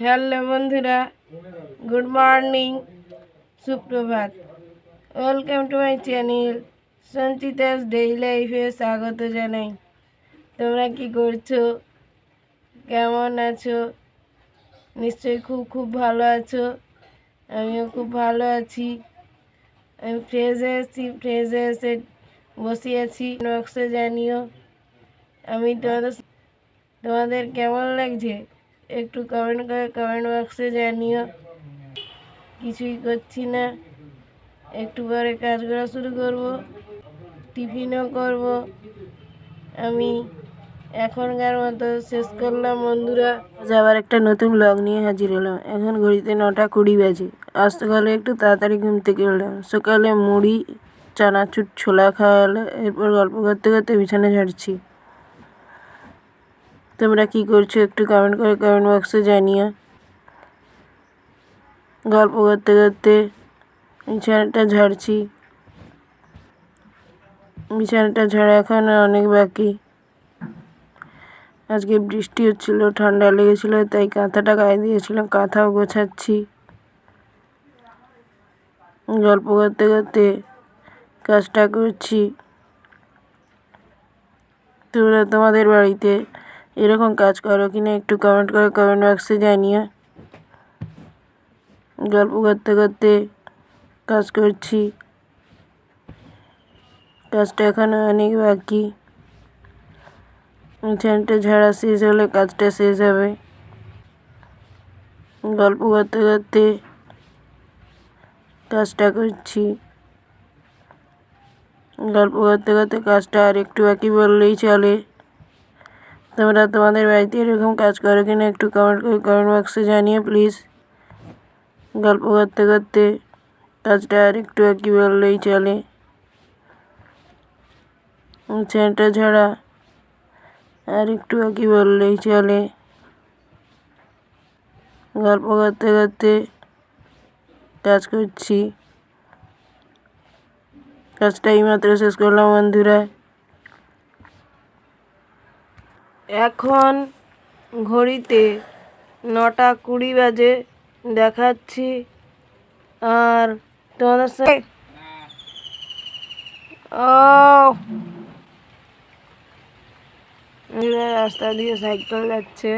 Hello বন্ধুরা, good morning, সুপ্রভাত। Welcome to my channel Sanchita's daily লাইফে স্বাগত জানাই। তোমরা কি করছ? কেমন আছো? নিশ্চয়ই খুব খুব ভালো আছো। আমিও খুব ভালো আছি। আমি ফ্রেজে এসেছি ফ্রেজে এসে বসে আছি। নকশা জানিও। আমি তোমাদের তোমাদের কেমন লাগছে? একটু কমেন্ট করে কমেন্ট বক্সে জানিও। কিছুই করছি না। একটু পরে কাজ করা শুরু করব। টিফিনও করব। আমি এখনকার মতো শেষ করলাম বন্ধুরা। আবার একটা নতুন ব্লগ নিয়ে হাজির হলাম। এখন ঘড়িতে নটা কুড়ি বাজে। আজ একটু তাড়াতাড়ি ঘুম থেকে উঠলাম। সকালে মুড়ি, চানাচুর, ছোলা খাওয়া হলো। এরপর গল্প করতে করতে বিছানা ঝাড়ছি। তোমরা কি করছ? একটু কমেন্ট করে কমেন্ট বক্সে জানিও। গল্প করতে করতে বিছানাটা ঝাড়ছি বিছানাটা ঝাড়া এখনও অনেক বাকি। আজকে বৃষ্টি হচ্ছিল, ঠান্ডা লেগেছিল, তাই কাঁথাটা গায়ে দিয়েছিলাম, কাঁথাও গোছাচ্ছি। গল্প করতে করতে কাজটা করছি। তোমরা তোমাদের বাড়িতে এরকম কাজ করো কিনা একটু কমেন্ট করে কমেন্ট বক্সে জানিও। গল্প করতে করতে কাজ করছি। কাজটা এখনও অনেক বাকি। চ্যানটা ঝাড়া শেষ হলে কাজটা শেষ হবে। গল্প করতে করতে কাজটা করছি। গল্প করতে করতে কাজটা আর একটু বাকি বললেই চলে। তোমরা তোমাদের বাড়িতে এরকম কাজ করো কিনা একটু কমেন্ট করে কমেন্ট বক্সে জানিয়ে প্লিজ গল্প করতে করতে কাজটা আর একটু বাকি বললেই চলে। চ্যানটা ঝাড়া আর একটু বাকি বললেই চলে। গল্প করতে করতে কাজ করছি। কাজটা এইমাত্র শেষ করলাম বন্ধুরা। এখন ঘড়িতে নটা কুড়ি বাজে, দেখাচ্ছি। আর তোমাদের সাথে রাস্তা দিয়ে সাইকেল যাচ্ছে।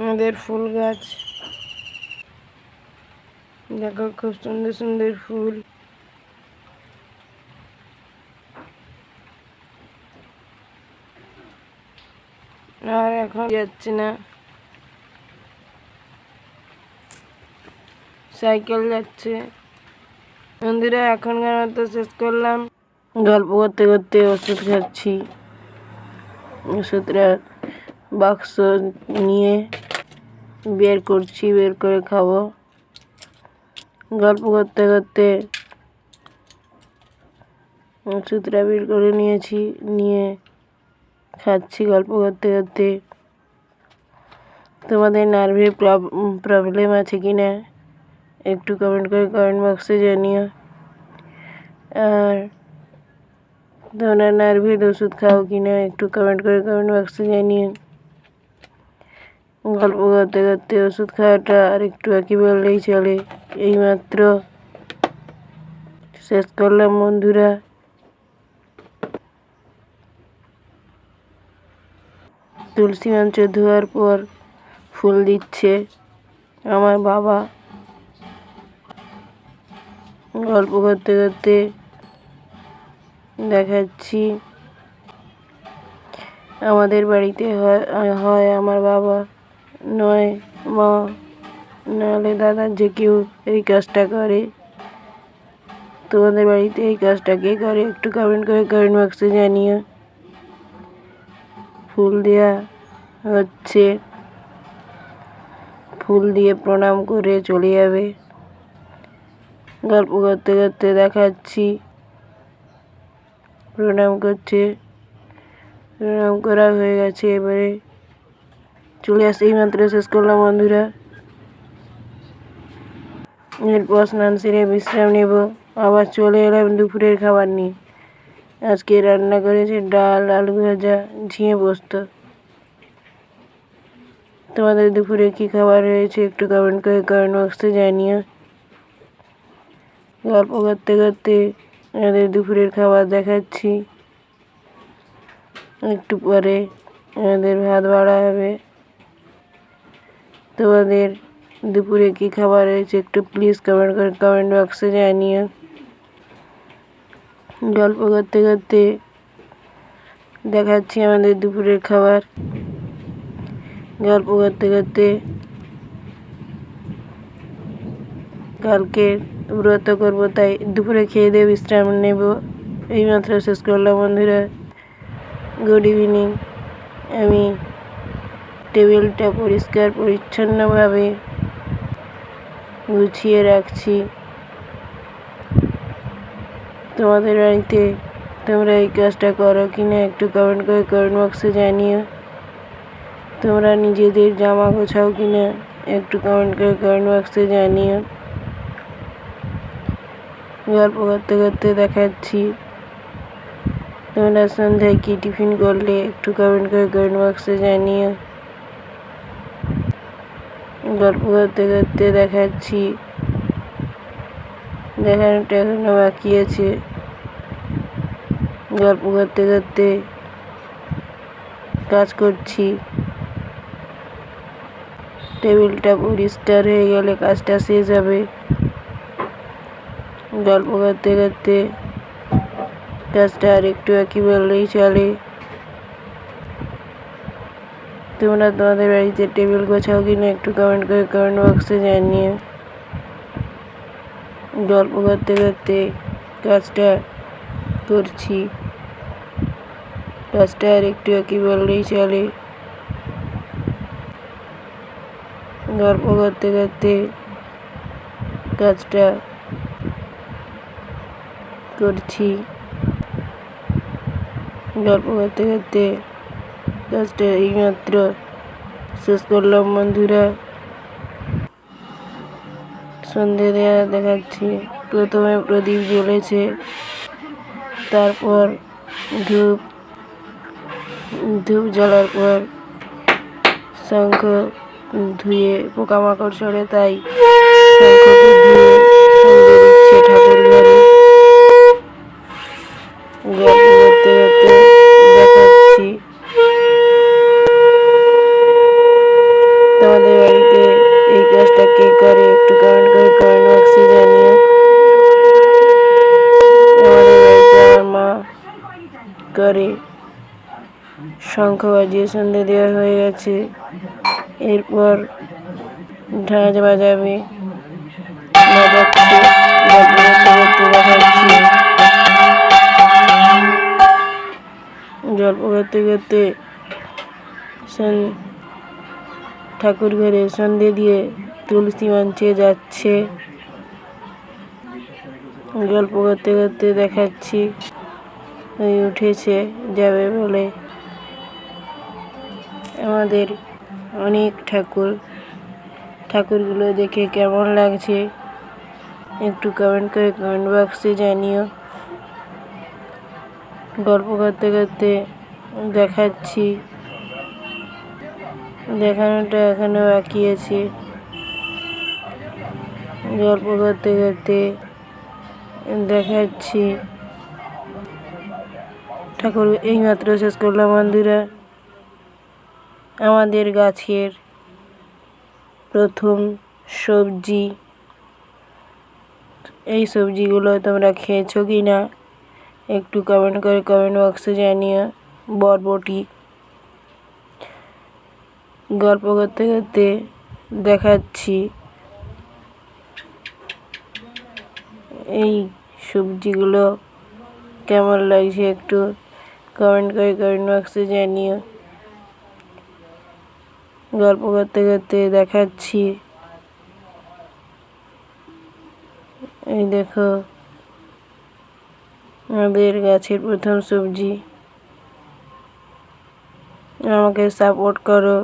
আমাদের ফুল গাছ। দেখো, খুব সুন্দর সুন্দর ফুল। আর এখন যাচ্ছে না। সাইকেল যাচ্ছে। বন্ধুরা এখনকার মতো শেষ করলাম। গল্প করতে করতে ওষুধ খাচ্ছি। ওষুধটা বাক্স নিয়ে বের করছি, বের করে খাব। গল্প করতে করতে ওষুধটা বের করে নিয়েছি, নিয়ে খাচ্ছি গল্প করতে করতে। তোমাদের নার্ভের প্রবলেম আছে কি না একটু কমেন্ট করে কমেন্ট বক্সে জানিও। আর তোমরা নার্ভের ওষুধ খাও কি না একটু কমেন্ট করে কমেন্ট বক্সে জানিও। গল্প করতে করতে ওষুধ খাওয়াটা আর একটু বাকি বললেই চলে। এইমাত্র শেষ করলাম বন্ধুরা। তুলসী মঞ্চ ধোয়ার পর ফুল দিচ্ছে। আমার বাবা গল্প করতে করতে দেখাচ্ছি। আমাদের বাড়িতে হয় আমার বাবা, নয় মা, নাহলে দাদা যে কেউ এই কাজটা করে। তোমাদের বাড়িতে এই কাজটা কে করে? একটু কমেন্ট করে কমেন্ট বক্সে জানিও। ফুল দেওয়া হচ্ছে। ফুল দিয়ে প্রণাম করে চলে যাবে। গল্প করতে করতে দেখাচ্ছি। প্রণাম করছে। প্রণাম করা হয়ে গেছে এবারে। চলে আসে এই মাত্র শেষ করলাম বন্ধুরা। এরপর স্নান সেরে বিশ্রাম নেব। আবার চলে এলাম দুপুরের খাবার নিয়ে। আজকে রান্না করেছি ডাল, আলু ভাজা, ঝিঙে পোস্ত। তোমাদের দুপুরে কি খাবার হয়েছে একটু কমেন্ট করে কমেন্ট বক্সে জানিও। গল্প করতে করতে আমাদের দুপুরের খাবার দেখাচ্ছি। একটু পরে আমাদের ভাত বাড়া হবে। তোমাদের দুপুরে কি খাবার হয়েছে একটু প্লিজ কমেন্ট করে কমেন্ট বক্সে জানিও। গল্প করতে করতে দেখাচ্ছি আমাদের দুপুরের খাবার। গল্প করতে করতে কালকে ব্রত করব, তাই দুপুরে খেয়ে দিয়ে বিশ্রাম নেব। এইমাত্র শেষ করলাম বন্ধুরা। গুড ইভিনিং আমি টেবিলটা পরিষ্কার, পরিচ্ছন্নভাবে গুছিয়ে রাখছি। তোমাদের বাড়িতে তোমরা এই কাজটা করো কি না একটু কমেন্ট করে কমেন্ট বক্সে জানিও। তোমরা নিজেদের জামা গোছাও কি না একটু কমেন্ট করে কমেন্ট বক্সে জানিও। গল্প করতে করতে দেখাচ্ছি। তোমরা সন্ধ্যায় কী টিফিন করলে একটু কমেন্ট করে কমেন্ট বক্সে জানিও। গল্প করতে করতে দেখাচ্ছি। দেখানোটা এখনও বাকি আছে গল্প করতে করতে কাজ করছি। টেবিলটা পরিষ্কার হয়ে গেলে কাজটা শেষ হবে। গল্প করতে করতে কাজটা আর একটু একই বললেই চলে। তোমরা তোমাদের বাড়িতে টেবিল গোছাও কিনা একটু কমেন্ট করে কমেন্ট বক্সে জানিও। গল্প করতে করতে কাজটা করছি। কাজটা আর একটু একই বললেই চলে। গল্প করতে করতে কাজটা করছি। গল্প করতে করতে কাজটা এইমাত্র। শেষ করলাম বন্ধুরা। সন্ধে দেওয়া দেখাচ্ছি। প্রথমে প্রদীপ জ্বলেছে, তারপর ধূপ ধূপ জ্বলার পর শঙ্খ ধুয়ে পোকামাকড় সরে তাই শঙ্খকে ধুয়ে গল্প করতে দেখাচ্ছি। বাড়িতে এই কাজটা কে করে? একটু কমেন্ট করে বাড়িতে আমার মা করে। শঙ্খ বাজিয়ে সন্ধে দেওয়া হয়ে গেছে। এরপর ঢাজ বাজাবে। গল্প দেখাচ্ছি। করতে করতে ঠাকুর ঘরে সন্ধে দিয়ে তুলসী মঞ্চে যাচ্ছে। গল্প করতে করতে দেখাচ্ছি। উঠেছে, যাবে বলে। আমাদের অনেক ঠাকুর। ঠাকুরগুলো দেখে কেমন লাগছে? একটু কমেন্ট করে কমেন্ট বক্সে জানিও। গল্প করতে করতে দেখাচ্ছি। দেখানোটা এখানে বাকি আছে। গল্প করতে করতে দেখাচ্ছি। ঠাকুর, এইমাত্র শেষ করলাম বন্ধুরা আমাদের গাছের প্রথম সবজি। এই সবজিগুলো তোমরা খেয়েছো কি না একটু কমেন্ট করে কমেন্ট বক্সে জানিও। বরবটি। গল্প করতে করতে দেখাচ্ছি। এই সবজিগুলো কেমন লাগছে একটু কমেন্ট করে কমেন্ট বক্সে জানিও। গল্প করতে করতে দেখাচ্ছি। এই দেখো, আমাদের গাছের প্রথম সবজি। আমাকে সাপোর্ট করো।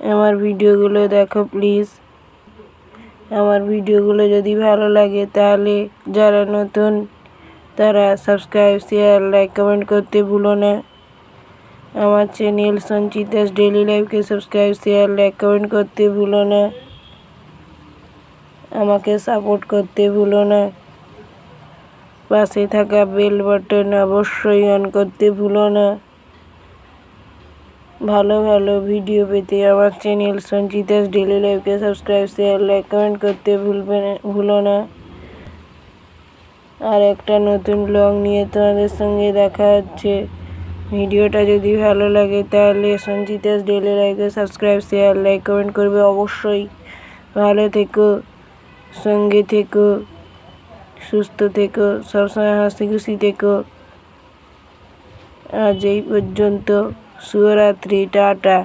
আমার ভিডিওগুলো দেখো প্লিজ আমার ভিডিওগুলো যদি ভালো লাগে, তাহলে যারা নতুন, তারা সাবস্ক্রাইব শেয়ার লাইক কমেন্ট করতে ভুলো না। আমার চ্যানেল সঞ্চিতাস ডেলি লাইফকে সাবস্ক্রাইব শেয়ার লাইক কমেন্ট করতে ভুলো না। আমাকে সাপোর্ট করতে ভুলো না। পাশে থাকা বেল বাটন অবশ্যই অন করতে ভুলো না। ভালো ভালো ভিডিও পেতে আমার চ্যানেল সঞ্চিতাস ডেলি লাইফকে সাবস্ক্রাইব শেয়ার লাইক কমেন্ট করতে ভুলবে না, ভুলো না। আর একটা নতুন ব্লগ নিয়ে তোমাদের সঙ্গে দেখা হচ্ছে। ভিডিওটা যদি ভালো লাগে তাহলে সঞ্চিতাস ডেলি লাইফকে সাবস্ক্রাইব শেয়ার লাইক কমেন্ট করবে অবশ্যই। ভালো থেকো, সঙ্গে থেকো, সুস্থ থেকো, সবসময় হাসি খুশি থেকো। আজ এই পর্যন্ত। శివరాత్రి టాటా